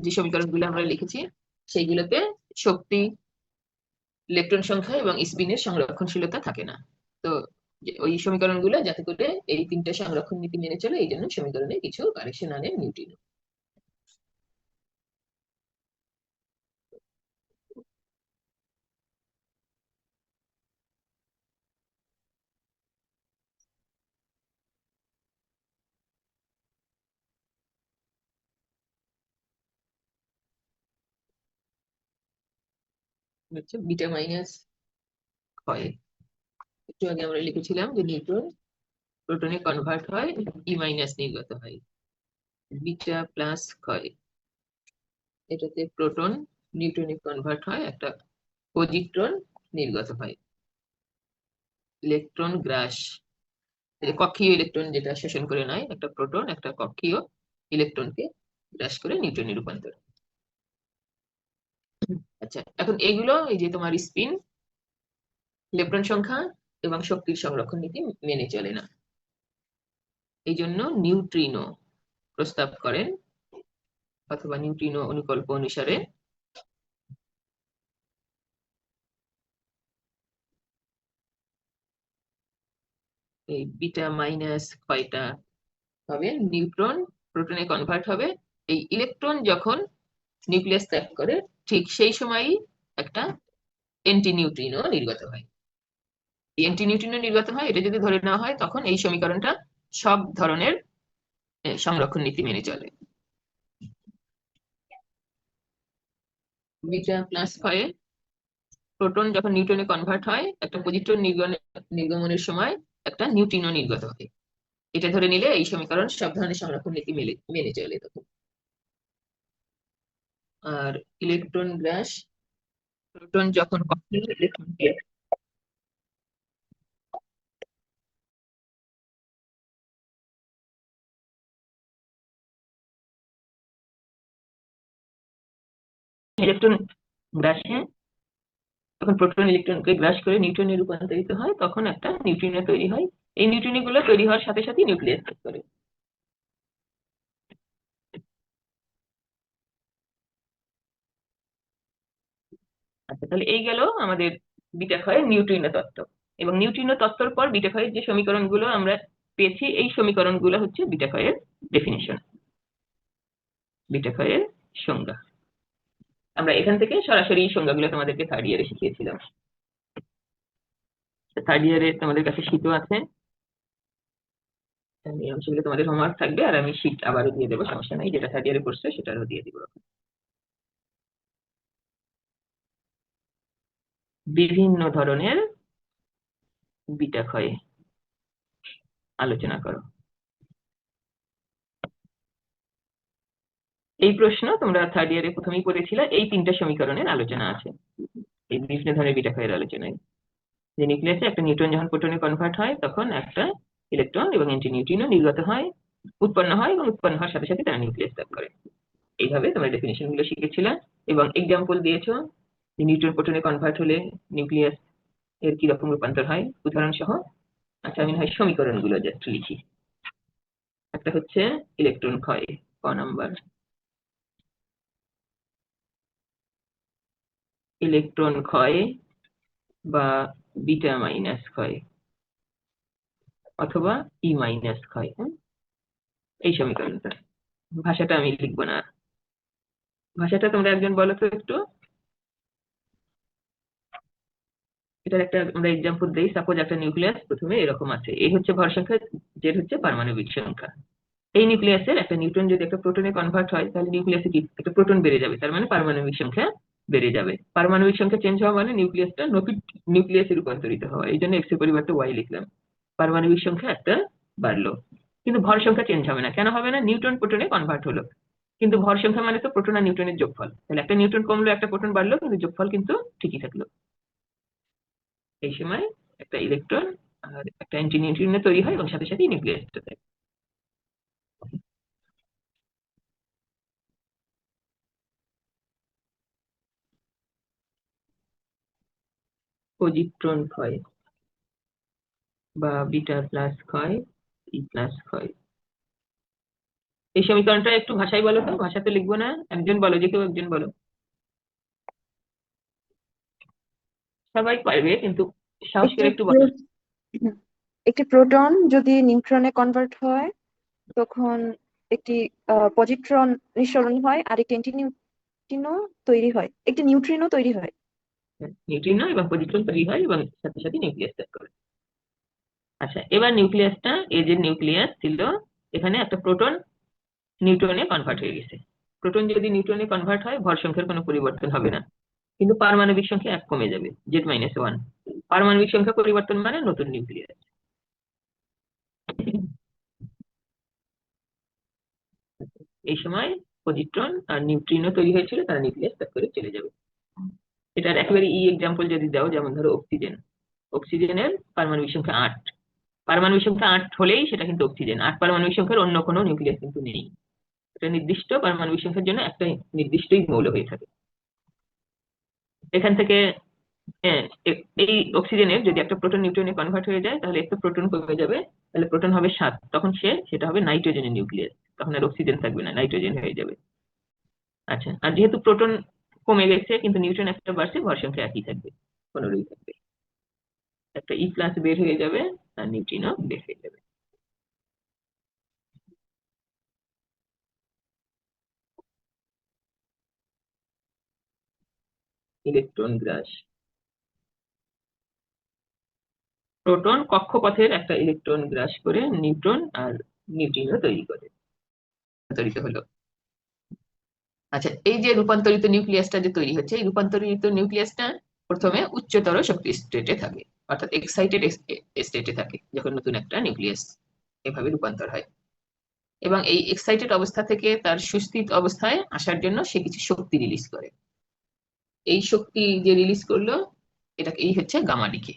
যে সমীকরণগুলো আমরা লিখেছি, সেইগুলোতে শক্তি, ইলেকট্রন সংখ্যা এবং স্পিনের সংরক্ষণশীলতা থাকে না। তো ওই সমীকরণগুলো যাতে করে এই তিনটা সংরক্ষণ নীতি মেনে চলে, এই জন্য সমীকরণে কিছু কারেকশন আনে নিউট্রিনো। হচ্ছে বিটা মাইনাস হয়। একটু আগে আমরা লিখেছিলাম যে নিউট্রন প্রোটনে কনভার্ট হয় ই মাইনাস নির্গত হয়। বিটা প্লাস ক্ষয় এটাতে প্রোটন নিউট্রনে কনভার্ট হয়, একটা পজিট্রন নির্গত হয়। ইলেকট্রন গ্রাস। কক্ষীয় ইলেকট্রন যেটা শোষণ করে নেয়, একটা প্রোটন, একটা কক্ষীয় ইলেকট্রনকে গ্রাস করে নিউট্রনে রূপান্তর। আচ্ছা এখন এগুলো, এই যে তোমার স্পিন ইলেকট্রন সংখ্যা এবং শক্তির সংরক্ষণ নীতি মেনে চলে না। এই জন্য নিউট্রিনো প্রস্তাব করেন, অথবা নিউট্রিনো অনুকল্প অনুসারে। এই বিটা মাইনাস কয়টা হবে? নিউট্রন প্রোটনে কনভার্ট হবে। এই ইলেকট্রন যখন নিউক্লিয়াস ত্যাগ করে ঠিক সেই সময়ই একটা এন্টি নিউট্রিনো নির্গত হয়। এন্টি নির্গত হয়, এটা যদি ধরে নেওয়া হয়, তখন এই সমীকরণটা সব ধরনের সংরক্ষণ নীতি মেনে চলে। বিটা প্লাস ক্ষয়ে প্রোটন যখন নিউট্রনে কনভার্ট হয়, একটা পজিট্রন নির্গমনের সময় একটা নিউট্রিনো নির্গত হয়। এটা ধরে নিলে এই সমীকরণ সব ধরনের সংরক্ষণ নীতি মেনে চলে তখন। আর ইলেকট্রন গ্রাস প্রোটন যখন কক্ষীয় ইলেকট্রনকে ইলেকট্রন গ্রাসে যখন প্রোটন ইলেকট্রনকে গ্রাস করে নিউট্রনে রূপান্তরিত হয়, তখন একটা নিউট্রিনো তৈরি হয়। এই নিউট্রিনো গুলো তৈরি হওয়ার সাথে সাথে নিউক্লিয়াস করে। আচ্ছা তাহলে এই গেল আমাদের বিটা ক্ষয়ের নিউট্রিনো তত্ত্ব। এবং নিউট্রিনো তত্ত্বর পর বিটা ক্ষয়ের যে সমীকরণগুলো আমরা পেয়েছি, এই সমীকরণগুলো হচ্ছে বিটা ক্ষয়ের ডেফিনিশন বিটা ক্ষয়ের সংজ্ঞা। আমরা এখান থেকে সরাসরি এই সংজ্ঞাগুলো তোমাদেরকে থার্ড ইয়ারে শিখিয়েছিলাম। থার্ড ইয়ারে তোমাদের কাছে শীতও আছে। এই অংশগুলো তোমাদের হোমওয়ার্ক থাকবে, আর আমি শীট আবারও দিয়ে দেবো, সমস্যা নাই। যেটা থার্ড ইয়ারে করছ সেটারও দিয়ে দিব। বিভিন্ন ধরনের বিটা ক্ষয় আলোচনা করো। এই প্রশ্ন তোমরা থার্ড ইয়ারে প্রথমেই পড়েছিলে এই তিনটা সমীকরণের আলোচনা আছে। এই বিভিন্ন ধরনের বিটা ক্ষয়ের আলোচনায়। যে নিউক্লিয়াসে একটা নিউট্রন যখন প্রোটনে কনভার্ট হয়, তখন একটা ইলেকট্রন এবং অ্যান্টি নিউট্রিনো নির্গত হয়, উৎপন্ন হয় এবং উৎপন্ন হওয়ার সাথে সাথে তারা নিউক্লিয়াস ত্যাগ করে। এইভাবে তোমরা ডেফিনেশনগুলো শিখেছিলে এবং এক্সাম্পল দিয়েছ। নিউট্রন প্রোটনে কনভার্ট হলে নিউক্লিয়াস এর কি রকম রূপান্তর হয়? উদাহরণ সহ আচ্ছা আমি হয় সমীকরণগুলো জাস্ট লিখি। একটা হচ্ছে ইলেকট্রন ক্ষয়, ক নাম্বার। ইলেকট্রন ক্ষয় বা বিটা মাইনাস ক্ষয় অথবা ই মাইনাস ক্ষয় হ্যাঁ? এই সমীকরণটা। ভাষাটা আমি লিখব না। ভাষাটা তোমরা একজন বলো তো একটু। এটার একটা আমরা এক্সাম্পল দিই সাপোজ একটা নিউক্লিয়াস প্রথমে এরকম আছে। এই হচ্ছে ভর সংখ্যা জেড হচ্ছে পারমাণবিক সংখ্যা। এই নিউক্লিয়াসের একটা নিউট্রন যদি একটা প্রোটনে কনভার্ট হয়, তাহলে নিউক্লিয়াসে কি? একটা প্রোটন বেড়ে যাবে, তার মানে পারমাণবিক সংখ্যা বেড়ে যাবে। পারমাণবিক সংখ্যা চেঞ্জ হওয়া মানে নিউক্লিয়াসটা নতুন নিউক্লিয়াসে রূপান্তরিত হওয়া। এই জন্য এক্সের পরিবর্তে ওয়াই লিখলাম। পারমাণবিক সংখ্যা একটা বাড়লো। কিন্তু ভর সংখ্যা চেঞ্জ হবে না। কেন হবে না? নিউট্রন প্রোটনে কনভার্ট হলো। কিন্তু ভর সংখ্যা মানে তো প্রোটন আর নিউট্রনের যোগফল। তাহলে একটা নিউট্রন কমলো, একটা প্রোটন বাড়লো, কিন্তু যোগফল কিন্তু ঠিকই থাকল। এই সময় একটা ইলেকট্রন আর একটা অ্যান্টি নিউট্রিনো তৈরি হয় এবং সাথে সাথে নিউক্লিয়াসটা থাকে পজিট্রন ক্ষয় বা বিটা প্লাস ক্ষয় ই প্লাস ক্ষয়। এই সমীকরণটা একটু ভাষায় বলো তো, ভাষাতে লিখব না? একজন বলো, যে কেউ একজন বলো। সবাই পারবে কিন্তু সাহস করে একটু বলো একটি প্রোটন যদি নিউট্রনে কনভার্ট হয় তখন একটি পজিট্রন নিঃসরণ হয় আর একটি অ্যান্টিনিউট্রিনো তৈরি হয়। একটি নিউট্রিনো তৈরি হয়। নিউট্রিনো এবং পজিট্রন তৈরি হয় এবং সাথে সাথে নিউক্লিয়াস ত্যাগ করে। আচ্ছা এবার নিউক্লিয়াসটা এই যে নিউক্লিয়াস ছিল এখানে একটা প্রোটন নিউট্রনে কনভার্ট হয়ে গেছে। প্রোটন যদি নিউট্রনে কনভার্ট হয় ভর সংখ্যার কোনো পরিবর্তন হবে না। কিন্তু পারমাণবিক সংখ্যা এক কমে যাবে জেড মাইনাস ওয়ান পারমাণবিক সংখ্যা পরিবর্তন মানে নতুন নিউক্লিয়াস এই সময় পজিট্রন আর নিউট্রিনো তৈরি হয়েছিল, তারা নিউক্লিয়াস ত্যাগ করে চলে যাবে। এটার একেবারে ই এক্সাম্পল যদি দাও, যেমন ধরো অক্সিজেন অক্সিজেনের পারমাণবিক সংখ্যা আট। পারমাণবিক সংখ্যা আট হলেই সেটা কিন্তু অক্সিজেন আট পারমাণবিক সংখ্যার অন্য কোনো নিউক্লিয়াস কিন্তু নেই। এটা নির্দিষ্ট পারমাণবিক সংখ্যার জন্য একটা নির্দিষ্টই মৌল হয়ে থাকে। এখান থেকে এই অক্সিজেনের যদি একটা প্রোটন নিউট্রনে কনভার্ট হয়ে যায়, তাহলে একটা প্রোটন কমে যাবে। তাহলে প্রোটন হবে সাত। তখন সে, সেটা হবে নাইট্রোজেনের নিউক্লিয়াস তখন আর অক্সিজেন থাকবে না নাইট্রোজেন হয়ে যাবে। আচ্ছা আর যেহেতু প্রোটন কমে গেছে, কিন্তু নিউট্রন একটা বাড়ছে, ভর সংখ্যা একই থাকবে পনেরোই থাকবে। একটা ই প্লাস বের হয়ে যাবে, আর নিউট্রিনও বের হয়ে যাবে। ইলেকট্রন গ্রাস প্রোটন কক্ষপথের একটা ইলেকট্রন গ্রাস করে নিউট্রন আর নিউট্রিনো তৈরি করে। রূপান্তরিত হলো। আচ্ছা এই যে রূপান্তরিত নিউক্লিয়াসটা যে তৈরি হচ্ছে এই রূপান্তরিত নিউক্লিয়াসটা প্রথমে উচ্চতর শক্তি স্টেটে থাকে অর্থাৎ এক্সাইটেড স্টেটে থাকে যখন নতুন একটা নিউক্লিয়াস এভাবে রূপান্তর হয়। এবং এই এক্সাইটেড অবস্থা থেকে তার সুস্থিত অবস্থায় আসার জন্য সে কিছু শক্তি রিলিজ করে। এই শক্তি যে রিলিজ করল এটা এই হচ্ছে গামা ডিকে